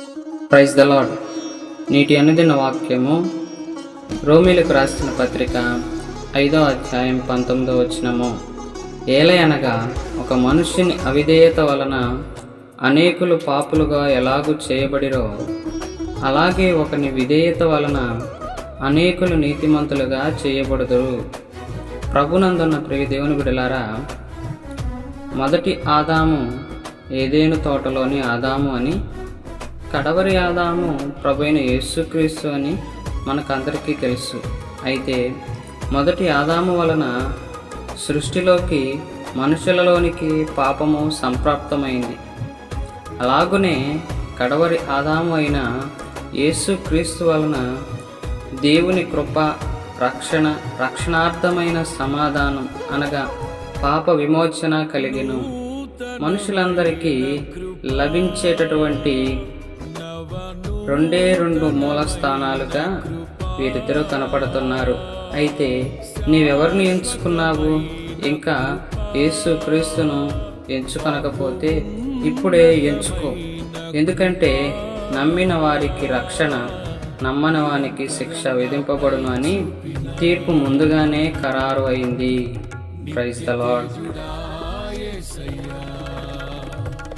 Praise the lord నీటి అనుదిన వాక్యము రోమిలకు రాసిన పత్రిక ఐదో అధ్యాయం పంతొమ్మిదో వచ్చినము ఏలయనగా ఒక మనుష్యుని అవిధేయత వలన అనేకులు పాపులుగా ఎలాగూ చేయబడిరో అలాగే ఒకని విధేయత వలన అనేకులు నీతిమంతులుగా చేయబడుదురు. ప్రభునందున్న ప్రియ దేవుని బిడలారా మొదటి ఆదాము ఏదేను తోటలోని ఆదాము అని కడవరి ఆదాము ప్రభైన యేసుక్రీస్తు అని మనకందరికీ తెలుసు. అయితే మొదటి ఆదాము వలన సృష్టిలోకి మనుషులలోనికి పాపము సంప్రాప్తమైంది. అలాగునే కడవరి ఆదాము అయిన యేసుక్రీస్తు వలన దేవుని కృప రక్షణ రక్షణార్థమైన సమాధానం అనగా పాప విమోచన కలిగిన. మనుషులందరికీ లభించేటటువంటి రెండే రెండు మూల స్థానాలుగా వీరిద్దరూ కనపడుతున్నారు. అయితే నీవెవరిని ఎంచుకున్నావు? ఇంకా యేసు క్రీస్తును ఎంచుకొనకపోతే ఇప్పుడే ఎంచుకో. ఎందుకంటే నమ్మిన వారికి రక్షణ నమ్మని వానికి శిక్ష విధింపబడును అని తీర్పు ముందుగానే ఖరారు అయింది. Praise the